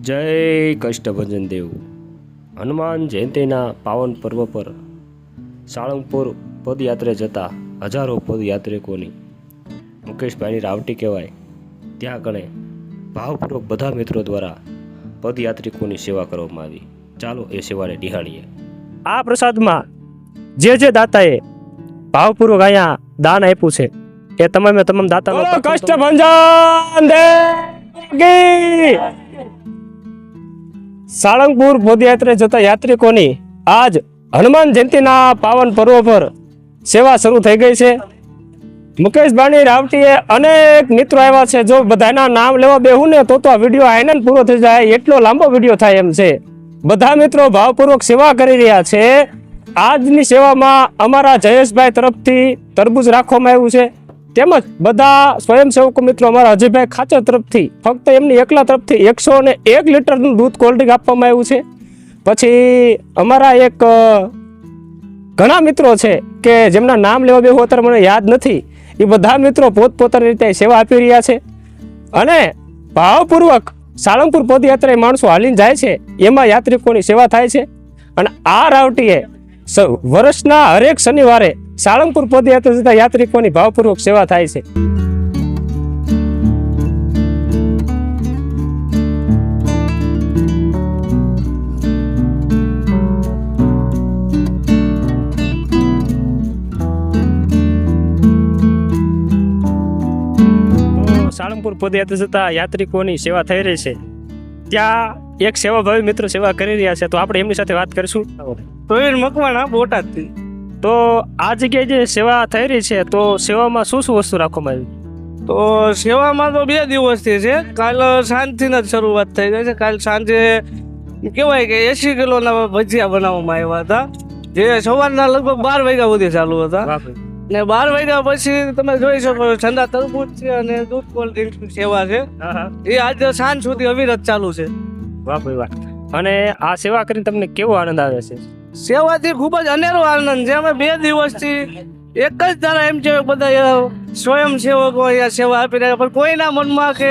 જય કષ્ટભંજન દેવ. હનુમાન જયંતિના પાવન પર્વ પર સાળંગપુર પદયાત્રે જતા હજારો પદયાત્રિકોની મુકેશભાઈની રાવટી કહેવાય ત્યાં કણે ભાવપૂર્વક બધા મિત્રો દ્વારા પદયાત્રિકોની સેવા કરવામાં આવી. ચાલો એ સેવાને નિહાળીએ. આ પ્રસાદમાં જે જે દાતાએ ભાવપૂર્વક અહીંયા દાન આપ્યું છે એ તમામે તમામ દાતાનો કષ્ટભંજન દેવ. સાળંગપુર પદયાત્રે જતા યાત્રિકોની આજ હનુમાન જયંતિના પાવન પર્વ પર સેવા શરૂ થઈ ગઈ છે. મુકેશભાઈની રાવટીએ અનેક મિત્રો આવ્યા છે. જો બધાના નામ લેવા બેહું ને તો આ વીડિયો આનંદ પૂરો થઈ જાય. એટલો લાંબો વીડિયો થાય એમ છે. બધા મિત્રો ભાવપૂર્વક સેવા કરી રહ્યા છે. આજની સેવામાં અમારા જયેશભાઈ તરફથી તરબૂચ રાખવામાં આવ્યું છે. તેમજ બધા સ્વયંસેવકો મિત્રો અમારા અજયભાઈ ખાચર તરફથી ફક્ત એમની એકલા તરફથી એકસો ને એક લીટરનું દૂધ કોલ્ડ્રિંક આપવામાં આવ્યું છે. પછી અમારા એક ઘણા મિત્રો છે કે જેમના નામ લેવા બેહું અત્યારે મને યાદ નથી. એ બધા મિત્રો પોતપોતાની રીતે સેવા આપી રહ્યા છે. અને ભાવપૂર્વક સાળંગપુર પદયાત્રાએ માણસો હાલીને જાય છે. એમાં યાત્રિકોની સેવા થાય છે. અને આ રાવટીએ વર્ષના હરેક શનિવારે સાળંગપુર પદયાત્રા જતા યાત્રિકોની ભાવપૂર્વક સેવા થાય છે. સાળંગપુર પદયાત્રા જતા યાત્રિકોની સેવા થઈ રહી છે. ત્યાં એક સેવાભાવી મિત્રો સેવા કરી રહ્યા છે, તો આપણે એમની સાથે વાત કરીશું. પ્રવીણ મકવાણા બોટાદથી. તો આ જગ્યાએ જે સેવા થઈ રહી છે તો સેવામાં શું શું વસ્તુ રાખવામાં આવી? તો સેવામાં તો બે દિવસથી છે. કાલ સાંજથી જ શરૂઆત થઈ ગઈ છે. કાલ સાંજે કહેવાય કે એસી કિલોના ભજીયા બનાવવામાં આવ્યા હતા જે સવારના લગભગ બાર વાગ્યા સુધી ચાલુ હતા. ને બાર વાગ્યા પછી તમે જોઈ શકો છો ઠંડા તરબૂચ છે અને દૂધ કોલ્ડ ડ્રિંક સેવા છે. એ આજે સાંજ સુધી અવિરત ચાલુ છે. વાહ ભાઈ વાહ અને આ સેવા કરીને તમને કેવો આનંદ આવે છે? સેવાથી ખૂબ જ અનેરો આનંદ છે. અમે બે દિવસથી એક જ તારા એમ છે બધા સ્વયંસેવકો અહીંયા સેવા આપી રહ્યા પણ કોઈના મનમાં કે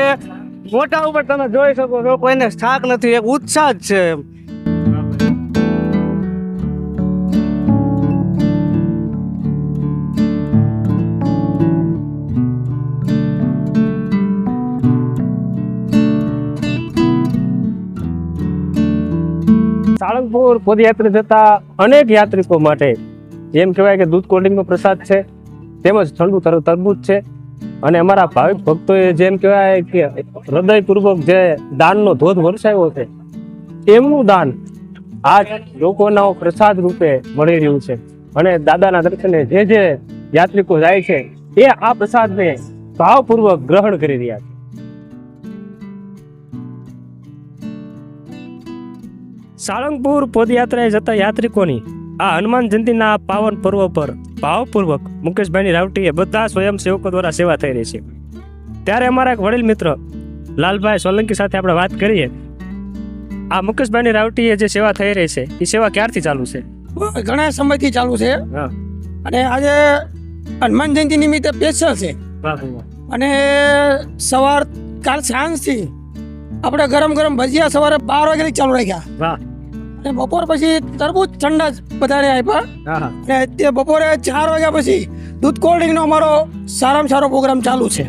મોટા ઉપર તમે જોઈ શકો છો, કોઈને થાક નથી, એક ઉત્સાહ જ છે એમ. સાળંગપુર પદયાત્રા જતા અનેક યાત્રિકો માટે, જેમ કહેવાય કે દૂધ કોલ્ડ પ્રસાદ છે, તેમજ ઠંડુ તર- તરબૂચ છે. અને અમારા ભાવિક ભક્તોએ જેમ કહેવાય કે હૃદયપૂર્વક જે દાનનો ધોધ વરસાવ્યો છે, એમનું દાન આજ લોકોના પ્રસાદ રૂપે મળી રહ્યું છે. અને દાદાના દર્શને જે જે યાત્રિકો જાય છે, એ આ પ્રસાદને ભાવપૂર્વક ગ્રહણ કરી રહ્યા છે. સાળંગપુર પદયાત્રાએ જતા યાત્રિકોની આ હનુમાન જયંતિના પાવન પર્વ પર ભાવપૂર્વક મુકેશભાઈની રાવટીએ બધા સ્વયંસેવકો દ્વારા સેવા થઈ રહી છે. ત્યારે અમારા એક વડીલ મિત્ર લાલભાઈ સોલંકી સાથે આપણે વાત કરીએ. આ મુકેશભાઈની રાવટીએ જે સેવા થઈ રહી છે એ સેવા ક્યારથી ચાલુ છે? ઘણા સમયથી ચાલુ છે. અને આજે હનુમાન જયંતિ નિમિત્તે સ્પેશિયલ છે. અને સવાર કાલ સાંજથી આપણે ગરમ ગરમ ભજીયા સવારે બાર વાગ્યાથી ચાલુ રાખ્યા. અને બપોર પછી તરબૂચ ઠંડા બધાને આપ્યા અને તે બપોરે ચાર વાગ્યા પછી દૂધ કોલ્ડ ડ્રિંકનો અમારો સારામાં સારો પ્રોગ્રામ ચાલુ છે.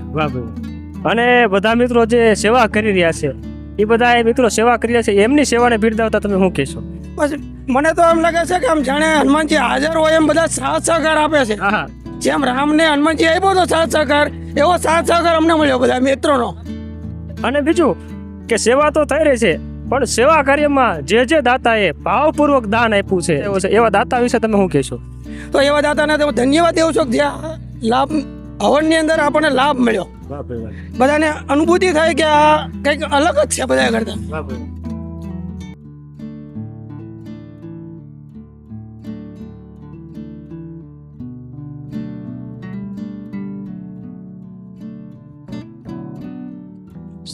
અને બધા મિત્રો જે સેવા કરી રહ્યા છે એ બધા એ મિત્રો સેવા કરી રહ્યા છે એમની સેવાને બિરદાવતા તમે શું કહેશો? બસ મને તો એમ લાગે છે કે આમ જાણે હનુમાનજી હાજર હોય એમ બધા સાથ સહકાર આપે છે. જેમ રામને હનુમાનજી આપ્યો હતો સાથ સહકાર એવો સાથ સહકાર અમને મળ્યો બધા મિત્રોનો. અને બીજું કે સેવા તો થઈ રહી છે પણ સેવા કાર્યમાં જે જે દાતાએ ભાવપૂર્વક દાન આપ્યું છે એવો છે. એવા દાતા વિશે તમે શું કહેશો? તો એવા દાતાને તમે હું ધન્યવાદ દેવું છું કે જ્યાં લાભ હવનની અંદર આપણને લાભ મળ્યો. બધાને અનુભૂતિ થાય કે આ કંઈક અલગ જ છે બધા કરતા.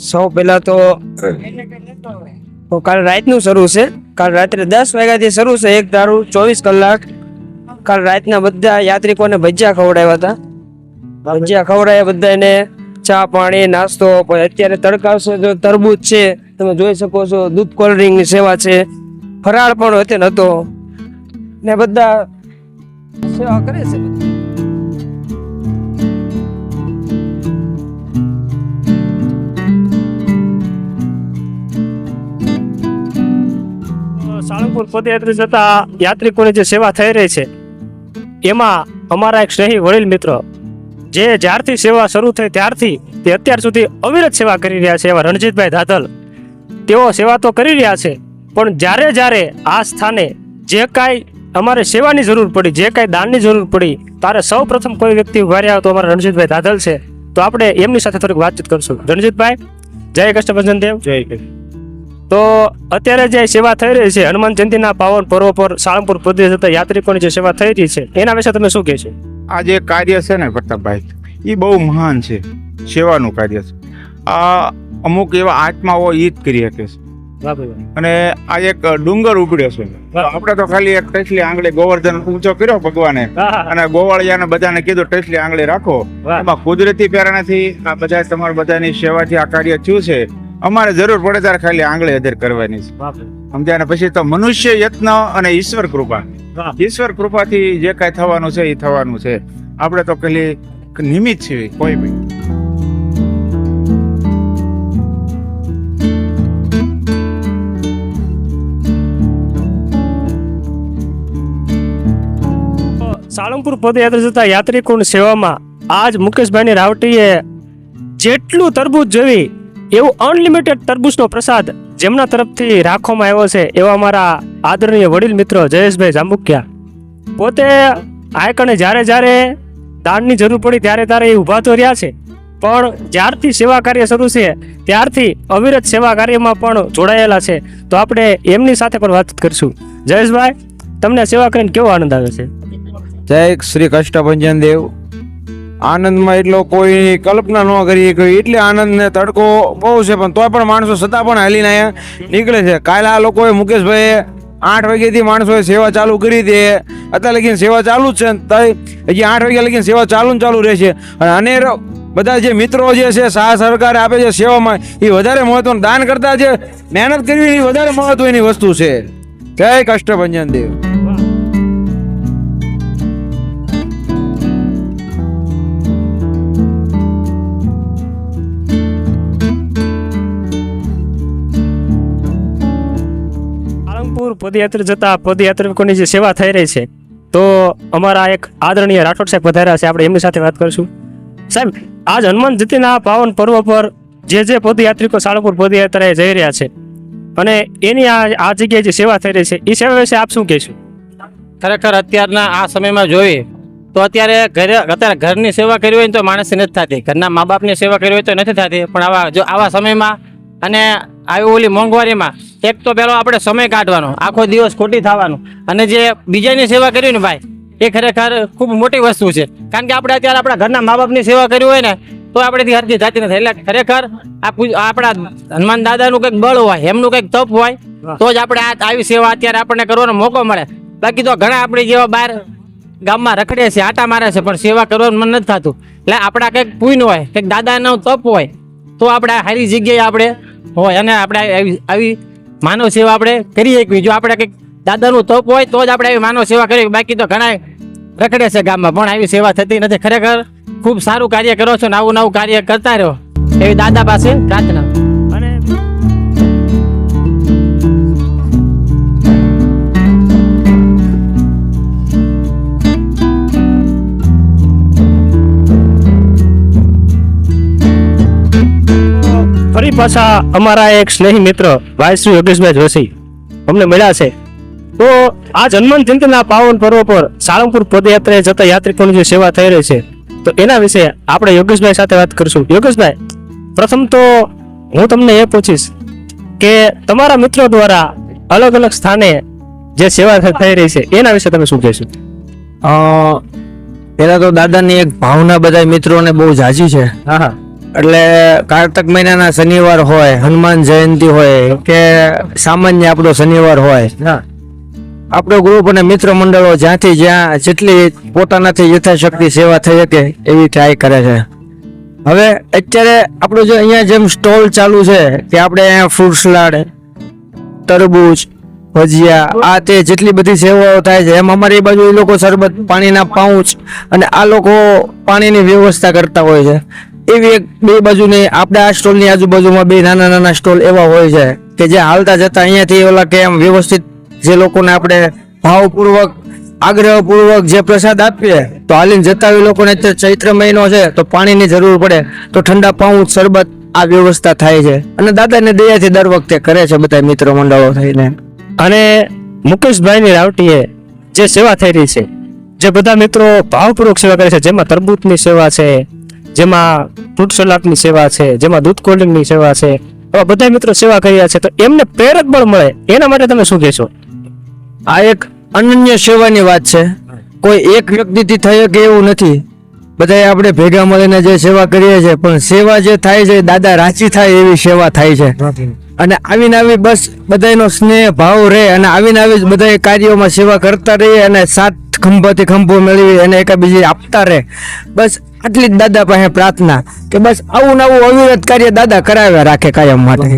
સૌ પહેલા તો તો કાલ રાતનું શરૂ છે. કાલ રાત્રે દસ વાગ્યાથી શરૂ છે એક દારૂ ચોવીસ કલાક. કાલ રાતના બધા યાત્રિકોને ભજીયા ખવડાવ્યા હતા. ભજીયા ખવડાવ્યા બધાને ચા પાણી નાસ્તો અત્યારે તડકા છે જો તરબૂચ છે. તમે જોઈ શકો છો દૂધ કોલ્ડ્રિંકની સેવા છે. ફરાળ પણ હતો હતો ને બધા સેવા કરે છે સાળંગપુર પદયાત્રા જતા યાત્રિકોની જે સેવા થઈ રહી છે, એમાં અમારા એક સ્નેહી વડીલ મિત્ર, જે જ્યારથી સેવા શરૂ થઈ ત્યારથી તે અત્યાર સુધી અવિરત સેવા કરી રહ્યા છે એવા રણજીતભાઈ ધાધલ. તેઓ સેવા તો કરી રહ્યા છે, પણ જ્યારે જ્યારે આ સ્થાને જે કાંઈ અમારે સેવાની જરૂર પડી, જે કાંઈ દાનની જરૂર પડી, ત્યારે સૌ પ્રથમ કોઈ વ્યક્તિ ઊભા રહ્યા તો અમારા રણજીતભાઈ ધાધલ છે. તો આપણે એમની સાથે થોડીક વાતચીત કરશું. રણજીતભાઈ, જય કષ્ટભંજન દેવ. જય તો અત્યારે જે સેવા થઈ રહી છે હનુમાન જયંતિના પાવન પર્વ પર સાળંગપુર પ્રદેશ હતા યાત્રિકોની જે સેવા થઈ રહી છે એના વિશે તમે શું કહેશો આ જે કાર્ય છે ને પ્રતાપભાઈ એ બહુ મહાન છે સેવાનું કાર્ય છે. આ અમુક એવા આત્માઓ ઈ જ કરી શકે છે. અને આ એક ડુંગર ઉગડ્યો છે. આપણે તો ખાલી એક ટેસલી આંગળી ગોવર્ધન ઊંચો કર્યો ભગવાને. અને ગોવાળિયાને બધાને કીધું ટેસલી આંગળી રાખો. એમાં કુદરતી પ્રેરણાથી આ બધા તમારા બધાની સેવાથી આ કાર્ય થયું છે. અમારે જરૂર પડે ત્યારે ખાલી આંગળી અધર કરવાની છે. સમજ્યા ને પછી તો મનુષ્ય યત્ન અને ઈશ્વર કૃપા. ઈશ્વર કૃપાથી જે કાંઈ થવાનું છે એ થવાનું છે. આપણે તો ખાલી નિમિત્ત છે કોઈ બી. સાળંગપુર પદયાત્રા જતા યાત્રિકોની સેવામાં આજ મુકેશભાઈની રાવટીએ જેટલું તરબૂચ જોઈ એવું અનલિમિટેડ તરબૂચનો પ્રસાદ જેમના તરફથી રાખવામાં આવ્યો છે, એવા મારા આદરણીય વડીલ મિત્રો જયેશભાઈ જાંબુકિયા. પોતે આયકણે જ્યારે જ્યારે દાનની જરૂર પડી ત્યારે ત્યારે એ ઊભા તો રહ્યા છે. પણ જ્યારથી સેવા કાર્ય શરૂ છે, ત્યારથી અવિરત સેવા કાર્યમાં પણ જોડાયેલા છે. તો આપણે એમની સાથે પણ વાત કરીશું. જયેશભાઈ, તમને સેવા કરીને કેવો આનંદ આવે છે? જય શ્રી કષ્ટભંજન દેવ. આનંદમાં એટલો કોઈ કલ્પના ન કરી એટલે આનંદને તડકો બહુ છે, પણ તોય પણ માણસો છતાં પણ હાલીને અહીંયા નીકળે છે. કાલે આ લોકોએ મુકેશભાઈએ આઠ વાગ્યાથી માણસોએ સેવા ચાલુ કરી દે અત્યારે લગીને સેવા ચાલુ જ છે હજી આઠ વાગ્યા લગીને સેવા ચાલુ ને ચાલુ રહેશે. અને અનેર બધા જે મિત્રો જે છે, સાહ સરકારે આપે છે સેવામાં એ વધારે મહત્વનું દાન કરતા જે મહેનત કરવી એ વધારે મહત્વની વસ્તુ છે. જય કષ્ટભંજન દેવ. પદયાત્રા જતા પદયાત્રિકોની જે સેવા થઈ રહી છે, તો અમારા એક આદરણીય રાઠોડ સાહેબ વધાર્યા છે. આપણે એમની સાથે વાત કરીશું. સાહેબ, આજ હનુમાન જયંતિના પાવન પર્વ પર જે જે પદયાત્રિકો સાળંગપુર પદયાત્રાએ જઈ રહ્યા છે અને એની આ આ જગ્યાએ જે સેવા થઈ રહી છે એ સેવા વિશે આપ શું કહેશું? ખરેખર અત્યારના આ સમયમાં જોઈએ તો અત્યારે ઘરે અત્યારે ઘરની સેવા કરવી હોય તો માણસની નથી થતી. ઘરના મા બાપની સેવા કરવી હોય તો નથી થતી. પણ આવા જો આવા સમયમાં અને આવી ઓલી મોંઘવારીમાં એક તો પેલો આપણે સમય કાઢવાનો આખો દિવસ ખોટી થવાનું. અને જે બીજાની સેવા કરી ને ભાઈ એ ખરેખર ખૂબ મોટી વસ્તુ છે. કારણ કે આપણે અત્યારે આપણા ઘરના મા બાપની સેવા કરી હોય ને તો આપણેથી હરજી જાતી નથી. એટલે ખરેખર આ આપણા હનુમાન દાદાનું કંઈક બળ હોય એમનું કંઈક તપ હોય તો જ આપણે આવી સેવા અત્યારે આપણને કરવાનો મોકો મળે. બાકી તો ઘણા આપણી જેવા બહાર ગામમાં રખડે છે આટા મારે છે પણ સેવા કરવાનું મન નથી થતું. એટલે આપણા કંઈક પૂન હોય કંઈક દાદાનો તપ હોય તો આપણે હારી જગ્યાએ આપણે હોય અને આપણે આવી માનવ સેવા આપણે કરી શકીએ જો આપણે કંઈક દાદાનું તપ હોય તો જ આપણે આવી માનવ સેવા કરીએ. બાકી તો ઘણા રખડે છે ગામમાં, પણ આવી સેવા થતી નથી. ખરેખર ખૂબ સારું કાર્ય કરો છો ને આવું નવું કાર્ય કરતા રહો. એવી દાદા પાસે પ્રાર્થના. ફરી પાછા અમારા એક સ્નેહી મિત્ર ભાઈ શ્રી યોગેશભાઈ જોશી અમને મળ્યા છે. તો આ જન્મન જયંતિના પાવન પર્વ પર સાળંગપુર પદયાત્રાએ જતા યાત્રિકોની જે સેવા થઈ રહી છે તો એના વિશે આપણે યોગેશભાઈ સાથે વાત કરશું. યોગેશભાઈ પ્રથમ તો હું તમને એ પૂછીશ કે તમારા મિત્રો દ્વારા અલગ અલગ સ્થાને જે સેવા થઈ રહી છે એના વિશે તમે શું કહેશો? પહેલા પેલા તો દાદાની એક ભાવના બધા મિત્રોને બહુ ઝાઝી છે. હા હા. એટલે કારતક મહિનાના શનિવાર હોય હનુમાન જયંતિ હોય કે સામાન્ય આપણો શનિવાર હોય. આપણો ગ્રુપ અને મિત્ર મંડળો જ્યાંથી જ્યાં જેટલી પોતાનાથી યથાશક્તિ સેવા થઈ શકે એવી ટ્રાય કરે છે. હવે અત્યારે આપણું જે અહીંયા જેમ સ્ટોલ ચાલુ છે કે આપણે અહીંયા ફ્રૂટ સલાડ તરબૂચ ભજીયા આ તે જેટલી બધી સેવાઓ થાય છે એમ અમારી બાજુ એ લોકો શરબત પાણીના પાઉચ અને આ લોકો પાણીની વ્યવસ્થા કરતા હોય છે. એવી એક બે બાજુની આપણે આ સ્ટોલની આજુબાજુમાં બે નાના નાના સ્ટોલ એવા હોય છે કે જે હાલતા જતા અહીંયાથી ઓલા કે વ્યવસ્થિત જે લોકોને આપણે ભાવપૂર્વક, આગ્રહપૂર્વક જે પ્રસાદ આપીએ, તો હાલીને જતા એ લોકોને ચૈત્ર મહિનો છે, તો પાણીની જરૂર પડે, તો ઠંડા પાઉં, શરબત આ વ્યવસ્થા થાય છે. અને દાદાને દયાથી દર વખતે કરે છે બધા મિત્રો મંડળો થઈને. અને મુકેશભાઈની રાવટીએ જે સેવા થઈ રહી છે, જે બધા મિત્રો ભાવપૂર્વક સેવા કરે છે, જેમાં તરબૂચની સેવા છે જેમાં ફ્રૂટ સલાડની સેવા છે જેમાં દૂધ કોલ્ડ્રિંકની સેવા છે એવા બધા મિત્રો સેવા કરી રહ્યા છે તો એમને પ્રેરક બળ મળે. એના માટે તમે શું કહેશો? આ એક અનન્ય સેવાની વાત છે. કોઈ એક વ્યક્તિથી થઈ કે એવું નથી. બધાએ આપણે ભેગા મળીને જે સેવા કરીએ છીએ પણ સેવા જે થાય છે દાદા રાચી થાય એવી સેવા થાય છે. અને આવી આવી બસ બધાનો સ્નેહ ભાવ રહે અને આવીને આવી જ બધા કાર્યોમાં સેવા કરતા રહીએ અને સાત ખંભાથી ખંભો મેળવી અને એકાબીજી આપતા રહે. બસ આટલી જ દાદા પાસે પ્રાર્થના કે બસ આવું નવું અવિરત કાર્ય દાદા કરાવ્યા રાખે કાયમ માટે.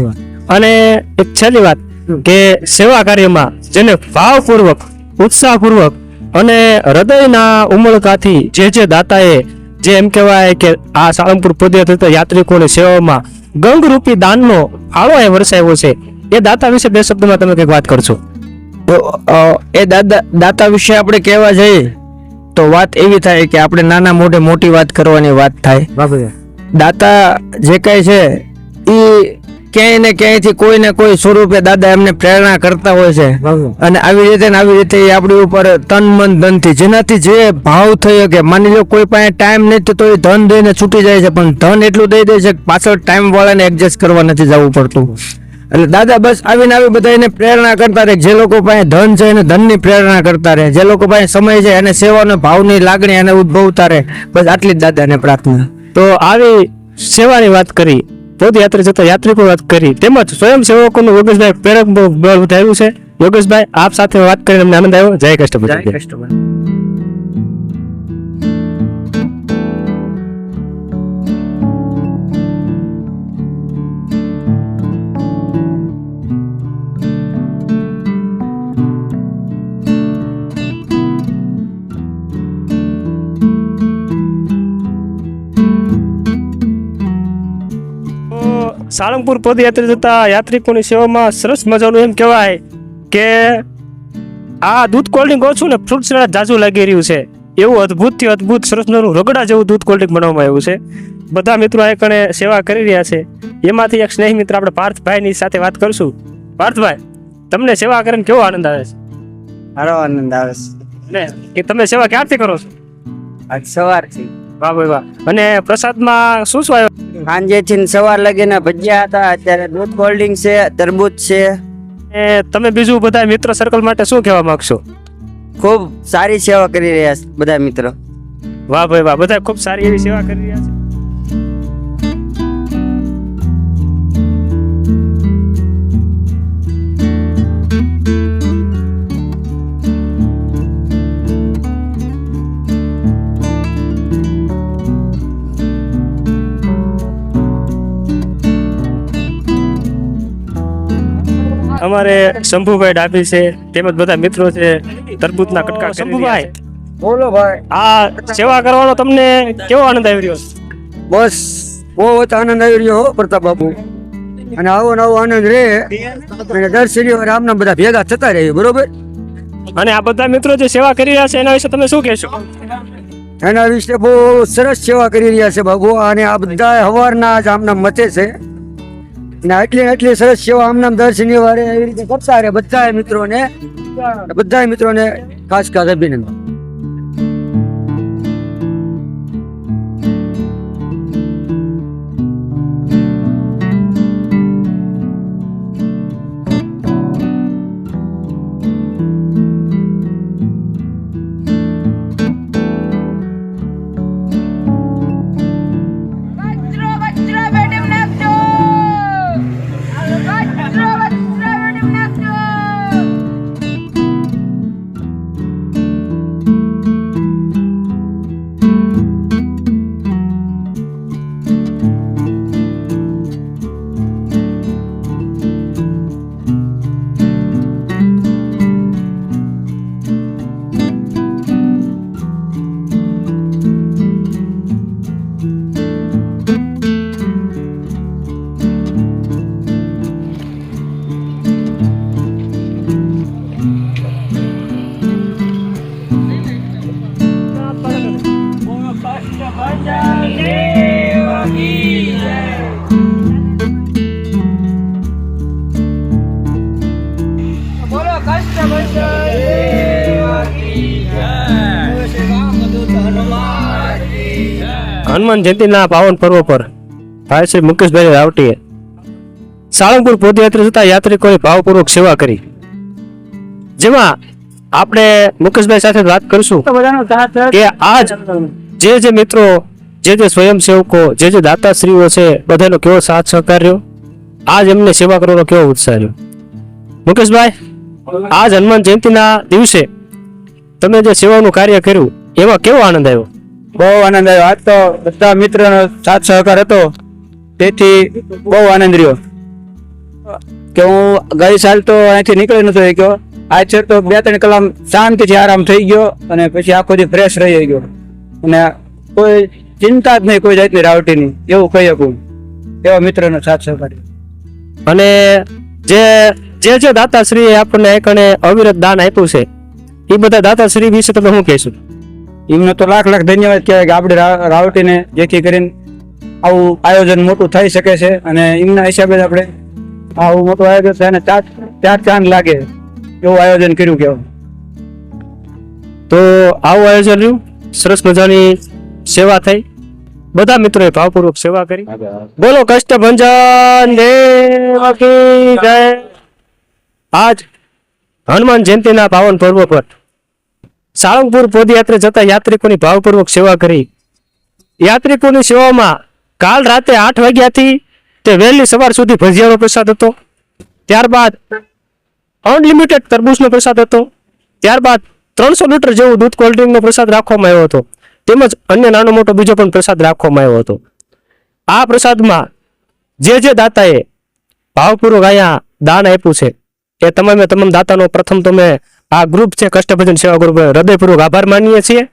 અને એક છેલ્લી વાત કે સેવા કાર્યમાં જેને ભાવપૂર્વક ઉત્સાહપૂર્વક અને હૃદયના ઉમળકાથી જે જે દાતાએ જે એમ કહેવાય કે આ સાળંગપુર પદયાત્રા યાત્રિકોની સેવામાં ગંગરૂપી દાનનો આળો એ વરસાવ્યો છે. એ દાતા વિશે બે શબ્દમાં તમે કંઈક વાત કરશો? તો એ દાદા દાતા વિશે આપણે કહેવા જઈએ તો વાત એવી થાય કે આપણે નાના મોઢે મોટી વાત કરવાની વાત થાય. દાતા જે કાંઈ છે એ ક્યાંય ને ક્યાંયથી કોઈ ને કોઈ સ્વરૂપે દાદા એમને પ્રેરણા કરતા હોય છે. અને આવી રીતે ને આવી રીતે આપણી ઉપર તન મન ધનથી જેનાથી જે ભાવ થયો કે માની લો કોઈ પાસે ટાઈમ નથી તો એ ધન દઈને છૂટી જાય છે પણ ધન એટલું દઈ દે છે કે પાછળ ટાઈમ વાળાને એડજસ્ટ કરવા નથી જવું પડતું. એટલે દાદા બસ આવીને આવી બધા એને પ્રેરણા કરતા રહે. જે લોકો પાસે ધન છે એને ધનની પ્રેરણા કરતા રહે. જે લોકો પાસે સમય છે એને સેવાનો ભાવની લાગણી એને ઉદ્ભવતા રહે. બસ આટલી જ દાદાને પ્રાર્થના. તો આવી સેવાની વાત કરી પદયાત્રા જતા યાત્રિકો વાત કરી તેમજ સ્વયંસેવકોનું યોગેશભાઈ પ્રેરક બળ વધાર્યું છે. યોગેશભાઈ આપ સાથે વાત કરીને અમને આનંદ આવ્યો. જય કષ્ટપતિ જય તો સાળંગપુર પદયાત્રા જતા યાત્રિકોની સેવામાં સરસ મજાનું એમ કહેવાય કે આ દૂધ કોલ્ડ્રિંક ઓછું ને ફ્રૂટ સલાડ જાજુ લાગી રહ્યું છે. એવું અદ્ભુતથી અદ્ભુત સરસ મજાનું રગડા જેવું દૂધ કોલ્ડ્રિંક બનાવવામાં આવ્યું છે. બધા મિત્રો આ કણે સેવા કરી રહ્યા છે. એમાંથી એક સ્નેહી મિત્ર આપણે પાર્થભાઈની સાથે વાત કરશું. પાર્થભાઈ તમને સેવા કરીને કેવો આનંદ આવે છે? સારો આનંદ આવે ને કે તમે સેવા ક્યારથી કરો છો? આજ સવારથી. વાહ ભાઈ વાહ. અને પ્રસાદમાં શું શું આવ્યો? સાંજે થી સવાર લગીને ભજીયા હતા. અત્યારે દૂધ કોલ્ડ છે તરબૂચ છે. અને તમે બીજું બધા મિત્ર સર્કલ માટે શું કહેવા માંગશો? ખૂબ સારી સેવા કરી રહ્યા છે બધા મિત્રો. વાહ ભાઈ વાહ. બધા ખૂબ સારી એવી સેવા કરી રહ્યા છે. અમારે શંભુભાઈ ડાભી છે તેમજ બધા મિત્રો છે તરબૂચના કટકા શંભુભાઈ. બોલો ભાઈ. આ સેવા કરવાનો તમને કેવો આનંદ આવી રહ્યો બસ બહુ જ આનંદ આવી રહ્યો હો પ્રતાપ બાબુ અને આવો નવો આનંદ રહે અને દર શનિવારે આમના બધા ભેગા થતા રહે બરોબર? અને આ બધા મિત્રો જે સેવા કરી રહ્યા છે એના વિશે તમે શું કહેશો? એના વિશે બહુ સરસ સેવા કરી રહ્યા છે બાબુ. અને આ બધા હવારના જ આમના મતે છે. અને આટલી આટલી સરસ સેવા આમના દર એવી રીતે કરતા રહે બધા મિત્રોને. બધા મિત્રોને ખાસ ખાસ અભિનંદન. હનુમાન જયંતિના પાવન પર્વ પર ભાઈ શ્રી મુકેશભાઈ રાવટીએ સાળંગપુર પદયાત્રા જતા યાત્રિકોની ભાવપૂર્વક સેવા કરી. જેમાં આપણે મુકેશભાઈ સાથે વાત કરીશું કે આજ જે જે મિત્રો જે જે સ્વયંસેવકો જે જે દાતાશ્રીઓ છે બધાનો કેવો સાથ સહકાર રહ્યો? આજ એમને સેવા કરવાનો કેવો ઉત્સાહ રહ્યો? મુકેશભાઈ આજ હનુમાન જયંતિના દિવસે તમે જે સેવાનું કાર્ય કર્યું એમાં કેવો આનંદ આવ્યો? બહુ આનંદ આવ્યો. આજ તો બધા મિત્રનો સાથ સહકાર હતો. તેથી બહુ આનંદ રહ્યો. કે હું ગઈ સાલ તો અહીંથી નીકળી નતો ગયો આજ છે તો બે ત્રણ કલાક શાંતિથી આરામ થઈ ગયો અને પછી આખો દી ફ્રેશ રહી ગયો. અને કોઈ ચિંતા જ નહીં કોઈ જાતની રાવટીની, એવું કહી શકું. એવા મિત્રનો સાથ સહકાર અને જે જે જે દાતાશ્રીએ આપણને એકને અવિરત દાન આપ્યું છે એ બધા દાતાશ્રી વિશે તમે શું કહેશો? એમનો તો લાખ લાખ ધન્યવાદ કહેવાય કે આપણે રાવટીને જેથી કરીને આવું આયોજન મોટું થઈ શકે છે અને એમના હિસાબે જ આપણે આવું મોટું આયોજન છે અને ચાર ચાર ચાંદ લાગે એવું આયોજન કર્યું કેવું તો આવું આયોજન રહ્યું. સરસ મજાની સેવા થઈ. બધા મિત્રોએ ભાવપૂર્વક સેવા કરી. બોલો કષ્ટભંજન ભંજન આજ હનુમાન જયંતિના પાવન પર્વ પર સાળંગપુર પોદયાત્રા જતા યાત્રિકોની ભાવપૂર્વક સેવા કરી. યાત્રિકોની સેવામાં કાલ રાતે આઠ વાગ્યાથી તે વહેલી સવાર સુધી ભજીયાનો પ્રસાદ હતો. ત્યારબાદ અનલિમિટેડ તરબૂચનો પ્રસાદ હતો. ત્યારબાદ ત્રણસો લીટર જેવું દૂધ કોલ્ડ્રિંકનો પ્રસાદ રાખવામાં આવ્યો હતો. તેમજ અન્ય નાનો મોટો બીજો પણ પ્રસાદ રાખવામાં આવ્યો હતો. આ પ્રસાદમાં જે જે દાતાએ ભાવપૂર્વક અહીંયા દાન આપ્યું છે, એ તમામે તમામ દાતાનો પ્રથમ તમે આ ગ્રુપ છે, કષ્ટભજન સેવા ગ્રુપ હૃદયપૂર્વક આભાર માનીએ છીએ.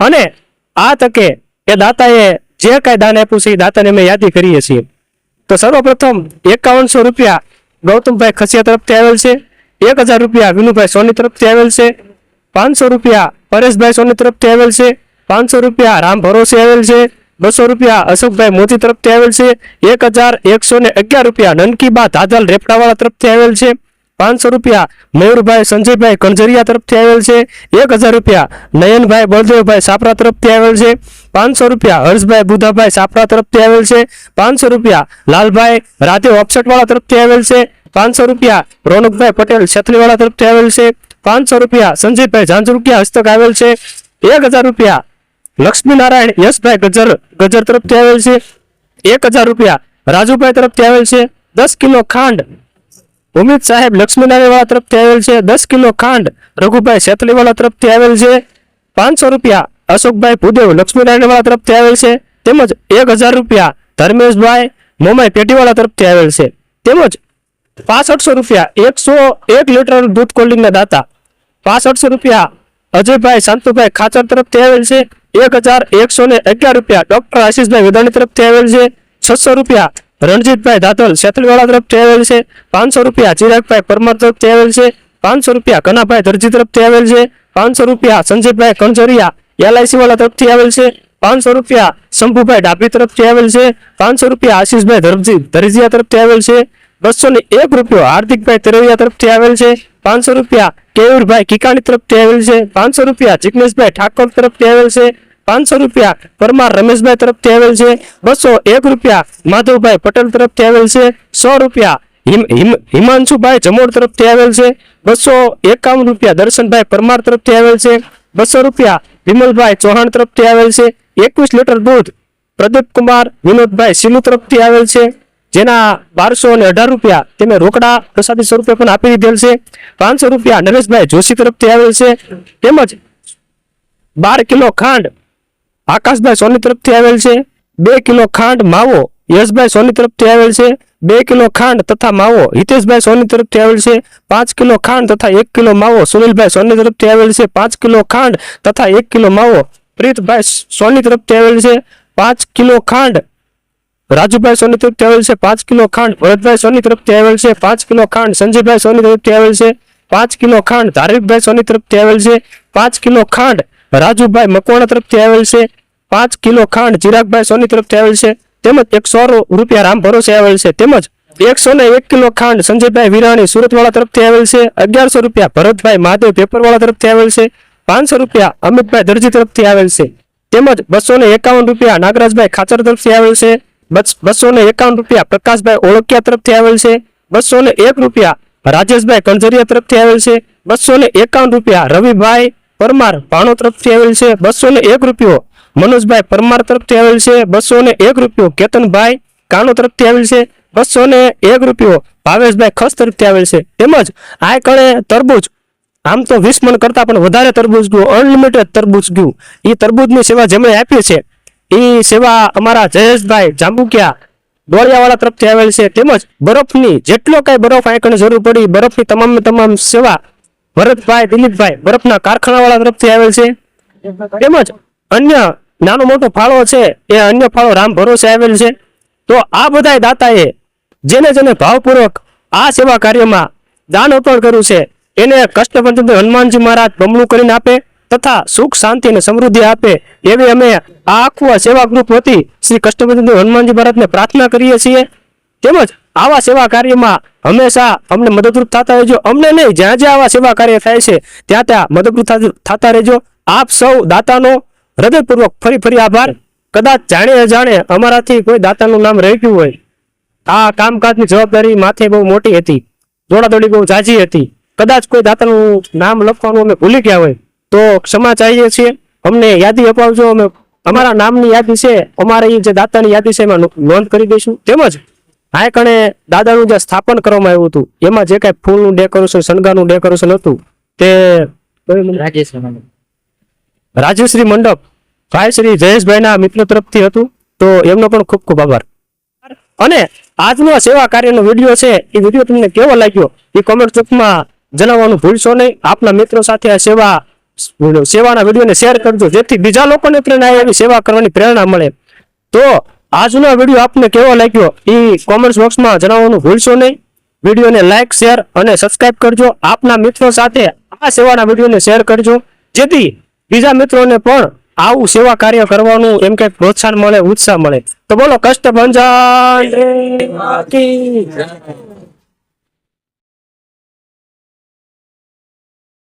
અને આ તકે એ દાતાએ જે કાંઈ દાન આપ્યું છે, એ દાતાને અમે યાદી કરીએ છીએ. તો સર્વપ્રથમ એકાવનસો રૂપિયા ગૌતમભાઈ ખસિયા તરફથી આવેલ છે. એક હજાર રૂપિયા વિનુભાઈ સોની તરફથી આવેલ છે. પાંચસો રૂપિયા પરેશભાઈ સોની તરફથી આવેલ છે. પાંચસો રૂપિયા રામ ભરોસે આવેલ છે. બસો રૂપિયા અશોકભાઈ મોતી તરફથી આવેલ છે. એક હજાર એકસો ને અગિયાર રૂપિયા નનકી બા ધાધલ રેપડાવાળા તરફથી આવેલ છે. પાંચસો રૂપિયા મયુરભાઈ સંજયભાઈ કંજરિયા તરફથી આવેલ છે. એક હજાર રૂપિયા નયનભાઈ બળદેવભાઈ સાપરા તરફથી આવેલ છે. પાંચસો રૂપિયા હર્ષભાઈ બુધાભાઈ સાપરા તરફથી આવેલ છે. પાંચસો રૂપિયા લાલભાઈ રાધે ઓપસટવાળા તરફથી આવેલ છે. પાંચસો રૂપિયા રોનકભાઈ પટેલ છેથલીવાળા તરફથી આવેલ છે. પાંચસો રૂપિયા સંજયભાઈ ઝાંઝરૂકિયા હસ્તક આવેલ છે. એક હજાર રૂપિયા લક્ષ્મીનારાયણ યશભાઈ ગજર ગજર તરફથી આવેલ છે. એક હજાર રૂપિયા રાજુભાઈ તરફથી આવેલ છે. દસ કિલો ખાંડ ઉમિત સાહેબ લક્ષ્મીનારાયણ વાળા તરફથી આવેલ છે, દસ કિલો ખાંડ રઘુભાઈ શેતલીવાળા તરફથી આવેલ છે, પાંચસો રૂપિયા અશોકભાઈ ભૂદેવ લક્ષ્મીનારાયણ વાળા તરફથી આવેલ છે, તેમજ એક હજાર રૂપિયા ધર્મેશભાઈ મોમાઈ પેટીવાળા તરફથી આવેલ છે. તેમજ પાસઠસો રૂપિયા એકસો એક લીટર દૂધ કોલ્ડિંગના દાતા, પાસઠસો રૂપિયા અજયભાઈ શાંતુભાઈ ખાચર તરફથી આવેલ છે, એક હજાર એકસો ને અગિયાર રૂપિયા ડોક્ટર આશીષભાઈ વેદાણી તરફથી આવેલ છે, છસો રૂપિયા રણજીતભાઈ દાતલ શેતલવાળા તરફથી આવેલ છે. પાંચસો રૂપિયા ચિરાગભાઈ પરમાર તરફથી આવેલ છે. પાંચસો રૂપિયા કનાભાઈ દરજી તરફથી આવેલ છે. પાંચસો રૂપિયા સંજયભાઈ કણજરિયા એલઆઈસી વાળા તરફથી આવેલ છે. પાંચસો રૂપિયા શંભુભાઈ ડાભી તરફથી આવેલ છે. પાંચસો રૂપિયા આશીષભાઈ ધરજી ધરજીયા તરફથી આવેલ છે. બસો ને એક રૂપિયો હાર્દિકભાઈ તેરવિયા તરફથી આવેલ છે. પાંચસો રૂપિયા કેયુરભાઈ કિકાણી તરફથી આવેલ છે. પાંચસો રૂપિયા જિગ્નેશભાઈ ઠાકોર તરફથી આવેલ છે. પાંચસો રૂપિયા પરમાર રમેશભાઈ તરફથી આવેલ છે. બસો એક રૂપિયા માધવભાઈ પટેલ તરફથી આવેલ છે. સો રૂપિયા હિમ હિમ, હિમાંશુભાઈ જમોડ તરફથી આવેલ છે. બસો એકાવન રૂપિયા દર્શનભાઈ પરમાર તરફથી આવેલ છે. બસો રૂપિયા વિમલભાઈ ચૌહાણ તરફથી આવેલ છે. એકવીસ લીટર દૂધ પ્રદીપ કુમાર, વિનોદભાઈ સિલુ તરફથી આવેલ છે. જેના બારસો અને અઢાર રૂપિયા તેને રોકડા પ્રસાદી સ્વરૂપે પણ આપી દીધેલ છે. પાંચસો રૂપિયા નરેશભાઈ જોશી તરફથી આવેલ છે. તેમજ બાર કિલો ખાંડ આકાશભાઈ સોની તરફથી આવેલ છે બે કિલો ખાંડ માવો યશભાઈ સોની તરફથી આવેલ છે બે કિલો ખાંડ તથા માવો હિતેશભાઈ સોની તરફથી આવેલ છે પાંચ કિલો ખાંડ તથા એક કિલો માવો સુનિલભાઈ સોની તરફથી આવેલ છે પાંચ કિલો ખાંડ તથા એક કિલો માવો પ્રીતભાઈ સોની તરફથી આવેલ છે પાંચ કિલો ખાંડ રાજુભાઈ સોની તરફથી આવેલ છે પાંચ કિલો ખાંડ ભરતભાઈ સોની તરફથી આવેલ છે પાંચ કિલો ખાંડ સંજયભાઈ સોની તરફથી આવેલ છે પાંચ કિલો ખાંડ ધાર્મિકભાઈ સોની તરફથી આવેલ છે પાંચ કિલો ખાંડ રાજુભાઈ મકવાણા તરફથી આવેલ છે પાંચ કિલો ખાંડ ચિરાગભાઈ સોની તરફથી આવેલ છે. તેમજ એક સો રૂપિયા રામ ભરોસે આવેલ છે. તેમજ એકસો ને એક કિલો ખાંડ સંજયભાઈ વિરાણી સુરતવાળા તરફથી આવેલ છે. અગિયારસો રૂપિયા ભરતભાઈ મહાદેવ પેપરવાળા તરફથી આવેલ છે. પાંચસો રૂપિયા અમિતભાઈ દરજી તરફથી આવેલ છે. તેમજ બસો ને એકાવન રૂપિયા નાગરાજભાઈ ખાચર તરફથી આવેલ છે. બસો ને એકાવન રૂપિયા પ્રકાશભાઈ ઓળખિયા તરફથી આવેલ છે. બસો ને એક રૂપિયા રાજેશભાઈ કણઝરિયા તરફથી આવેલ છે. બસો ને એકાવન રૂપિયા રવિભાઈ પરમાર ભાણો તરફથી આવેલ છે. બસો ને એક રૂપિયો મનોજભાઈ પરમાર તરફથી આવેલ છે, બસો ને એક રૂપિયો કેતનભાઈ કાનો તરફથી આવેલ છે, બસો ને એક રૂપિયો ભાવેશભાઈ ખસ તરફથી આવેલ છે. તેમજ આ કણે તરબૂચ, આમ તો વીસ મણ કરતા પણ વધારે તરબૂચ ગયું, અનલિમિટેડ તરબૂચ ગયું. એ તરબૂચની સેવા જેમણે આપી છે એ સેવા અમારા જયેશભાઈ જાંબુકિયા દોડિયાવાળા તરફથી આવેલ છે. તેમજ બરફની જેટલો કાંઈ બરફ આંકણે જરૂર પડી, બરફની તમામ તમામ સેવા ભરતભાઈ, દિલીપભાઈ બરફના કારખાનાવાળા તરફથી આવેલ છે. તેમજ અન્ય નાનો મોટો ફાળો છે, એ અન્ય ફાળો રામ ભરોસે આવેલ છે. તો આ બધાય દાતાએ જેને જેને ભાવપૂર્વક આ સેવા કાર્યમાં દાન અર્પણ કર્યું છે, એને કષ્ટભંજન હનુમાનજી મહારાજ બમણું કરીને આપે તથા સુખ, શાંતિ અને સમૃદ્ધિ આપે એવી અમે આ આખું સેવા ગ્રુપ વતી શ્રી કષ્ટભંજન હનુમાનજી મહારાજને પ્રાર્થના કરીએ છીએ. તેમજ આવા સેવા કાર્યમાં હંમેશા અમને મદદરૂપ થતા રહેજો. અમને નહીં, જ્યાં જ્યાં આવા સેવા કાર્ય થાય છે, ત્યાં ત્યાં મદદરૂપ થતા રહેજો. આપ સૌ દાતાનો હૃદયપૂર્વક ફરી ફરી આભાર. કદાચ જાણે અજાણે અમારાથી કોઈ દાતાનું નામ રહ્યું હોય. આ કામકાજની જવાબદારી માથે બહુ મોટી હતી. દોડાદોડી બહુ જાજી હતી. કદાચ કોઈ દાતાનું નામ લખવાનું અમે ભૂલી ગયા હોય. તો ક્ષમા ચાહીએ છીએ. અમને યાદી અપાવજો. અમે અમારા નામની યાદી છે. અમારી જે દાતાની યાદી છે એમાં નોંધ કરી દઈશું. તેમજ આ કણે દાદાનું જે સ્થાપન કરવામાં આવ્યું હતું, એમાં જે કાંઈ ફૂલનું ડેકોરેશન શણગારનું ડેકોરેશન હતું, તે મંડપ? રાજશ્રી મંડપ ભાઈ શ્રી જયેશભાઈના મિત્રો તરફથી હતું, તો એમનો પણ ખૂબ ખૂબ આભાર. અને આજનો સેવા કાર્યનો વીડિયો છે, એ વીડિયો તમને કેવો લાગ્યો, એ કોમેન્ટ ચૂકમાં જણાવવાનું ભૂલશો નહીં. આપના મિત્રો સાથે આ સેવા, સેવાના વિડીયોને શેર કરજો, જેથી બીજા લોકોને પ્રેરણા એવી સેવા કરવાની પ્રેરણા મળે. તો આજનો વીડિયો આપને કેવો લાગ્યો, એ કોમેન્ટ બોક્સમાં જણાવવાનું ભૂલશો નહીં. વિડીયોને લાઇક શેર અને સબસ્ક્રાઇબ કરજો. આપના મિત્રો સાથે આ સેવાના વિડીયોને શેર કરજો, જેથી બીજા મિત્રોને પણ આવું સેવા કાર્ય કરવાનું એમ કઈ પ્રોત્સાહન મળે, ઉત્સાહ મળે. તો બોલો કષ્ટ ભંજન